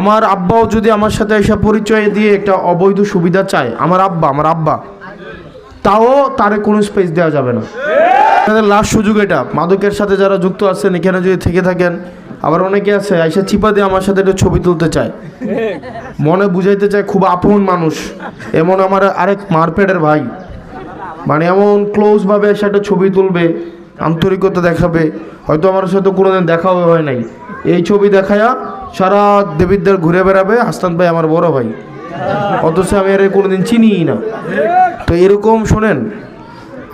আমার আব্বাও যদি আমার সাথে এসে পরিচয় দিয়ে একটা অবৈধ সুবিধা চায়, আমার আব্বা আমার আব্বা, তাও তারে কোনো স্পেস দেওয়া যাবে না। আপনাদের লাস্ট সুযোগ এটা। মাদকের সাথে যারা যুক্ত আছেন, এখানে যদি থেকে থাকেন, আবার অনেকে আছে আইসা চিপা দিয়ে আমার সাথে একটা ছবি তুলতে চায়। মনে বুঝাইতে চায়, খুব আপন মানুষ। এমন আমার আরেক মারপেটের ভাই। মানে এমন ক্লোজভাবে এসে একটা ছবি তুলবে, আন্তরিকতা দেখাবে। হয়তো আমার সাথে কোনোদিন দেখাও হয় নাই। এই ছবি দেখায়া সারা দেবিদ্বার ঘুরে বেড়াবে হাসান ভাই আমার বড় ভাই। অথচ আমি এর কোনোদিন চিনিই না। তো এরকম শোনেন,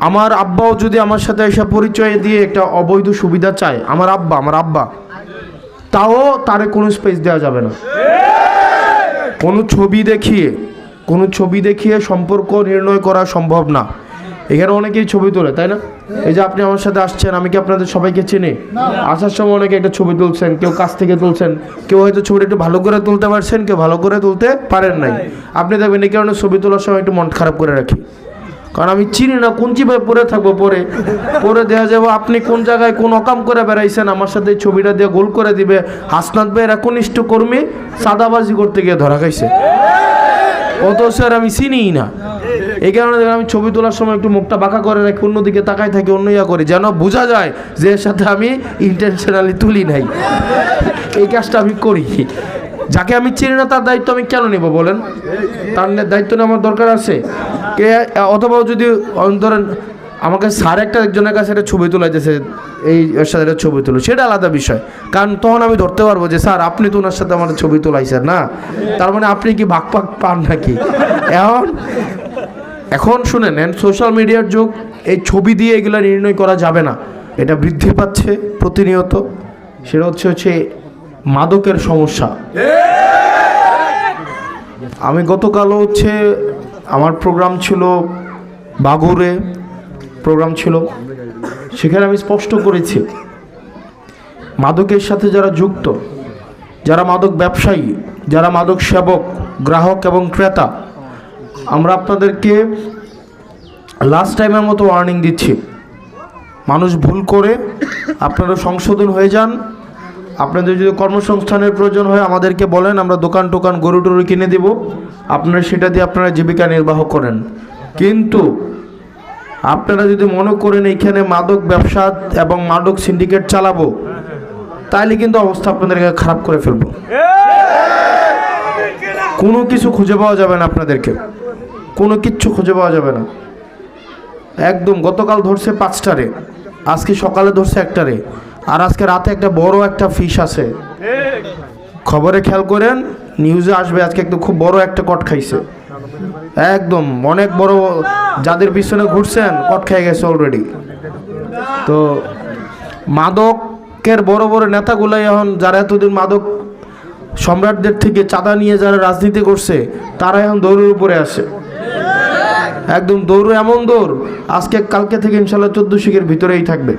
আমার আব্বাও যদি আমার সাথে এসে পরিচয় দিয়ে একটা অবৈধ সুবিধা চায়, আমার আব্বা আমার আব্বা, তাও তারে কোনো স্পেস দেওয়া যাবে না। কোনো ছবি দেখিয়ে, কোনো ছবি দেখিয়ে সম্পর্ক নির্ণয় করা সম্ভব না। এখানে অনেকেই ছবি তোলে, তাই না? এই যে আপনি আমার সাথে আসছেন, আমি কি আপনাদের সবাইকে চিনি? আসার সময় অনেকে একটা ছবি তুলছেন, কেউ কাছ থেকে তুলছেন, কেউ হয়তো ছবিটা একটু ভালো করে তুলতে পারছেন, কেউ ভালো করে তুলতে পারেন নাই। আপনি দেখবেন এই কারণে ছবি তোলার সময় একটু মন খারাপ করে রাখি। কারণ আমি চিনি না, কোন চিপায় পরে থাকব পরে? পরে দেওয়া যাব, আপনি কোন জায়গায় কোন অকাম করে বেড়াইছেন, আমার সাথে ছবিটা দিয়ে গোল করে দিবে। হাসনাত ভাইয়ের একনিষ্ঠ কর্মী সাদাবাজি করতে গিয়ে ধরা খাইছে। অত স্যার আমি চিনিই না। এই কারণে দেখেন আমি ছবি তোলার সময় একটু মুখটা বাঁকা করে রাখি, অন্যদিকে তাকাই থাকি, অন্য ইয়া করি, যেন বোঝা যায় যে এর সাথে আমি ইন্টেনশনালি তুলি নাই। এই কাজটা আমি করি। যাকে আমি চিনি না, তার দায়িত্ব আমি কেন নেব বলেন? তার দায়িত্ব নেওয়ার দরকার আছে। কে, অথবা যদি ধরেন আমাকে স্যার একটা একজনের কাছে একটা ছবি তোলাইতেছে, এই ওর সাথে একটা ছবি তুলো, সেটা আলাদা বিষয়। কারণ তখন আমি ধরতে পারব যে, স্যার, আপনি তো ওনার সাথে আমার ছবি তোলাইছেন না? তার মানে আপনি কি ভাগ পাক পান নাকি? এখন এখন শুনে নেন সোশ্যাল মিডিয়ার যুগ, এই ছবি দিয়ে এগুলো নির্ণয় করা যাবে না। এটা বৃদ্ধি পাচ্ছে, প্রতিনিয়ত। সেটা হচ্ছে হচ্ছে মাদকের সমস্যা। আমি গতকালও হচ্ছে, আমার প্রোগ্রাম ছিল বাগুরে প্রোগ্রাম ছিল। সেখানে আমি স্পষ্ট করেছি, মাদকের সাথে যারা যুক্ত, যারা মাদক ব্যবসায়ী, যারা মাদক সেবক, গ্রাহক এবং ক্রেতা আমরা আপনাদেরকে লাস্ট টাইমের মতো ওয়ার্নিং দিচ্ছি। মানুষ ভুল করে আপনারা সংশোধন হয়ে যান। আপনাদের যদি কর্মসংস্থানের প্রয়োজন হয় আমাদেরকে বলেন আমরা দোকান টোকান গরু টরু কিনে দেব। আপনারা সেটা দিয়ে আপনারা জীবিকা নির্বাহ করেন। কিন্তু আপনারা যদি মনে করেন এইখানে মাদক ব্যবসা এবং মাদক সিন্ডিকেট চালাবো তাহলে কিন্তু অবস্থা আপনাদেরকে খারাপ করে ফেলব। কোনো কিছু খুঁজে পাওয়া যাবে না আপনাদেরকে। কোনো কিচ্ছু খুঁজে পাওয়া যাবে না। একদম, গতকাল ধরছে পাঁচটারে আজকে সকালে ধরছে একটারে আর আজকে রাতে একটা বড় একটা ফিশ আছে। খবরে খেয়াল করেন নিউজে আসবে, আজকে একদম খুব বড় একটা কট খাইছে। একদম, অনেক বড় যাদের পিছনে ঘুরছেন, কট খেয়ে গেছে অলরেডি তো মাদকের বড় বড় নেতাগুলাই এখন, যারা এতদিন মাদক সম্রাটদের থেকে চাঁদা নিয়ে যারা রাজনীতি করছে, তারা এখন দৌড়ের উপরে আসে একদম দৌড় এমন দৌড় আজকে কালকে থেকে ইনশাল্লাহ চোদ্দ শিখের ভিতরেই থাকবে।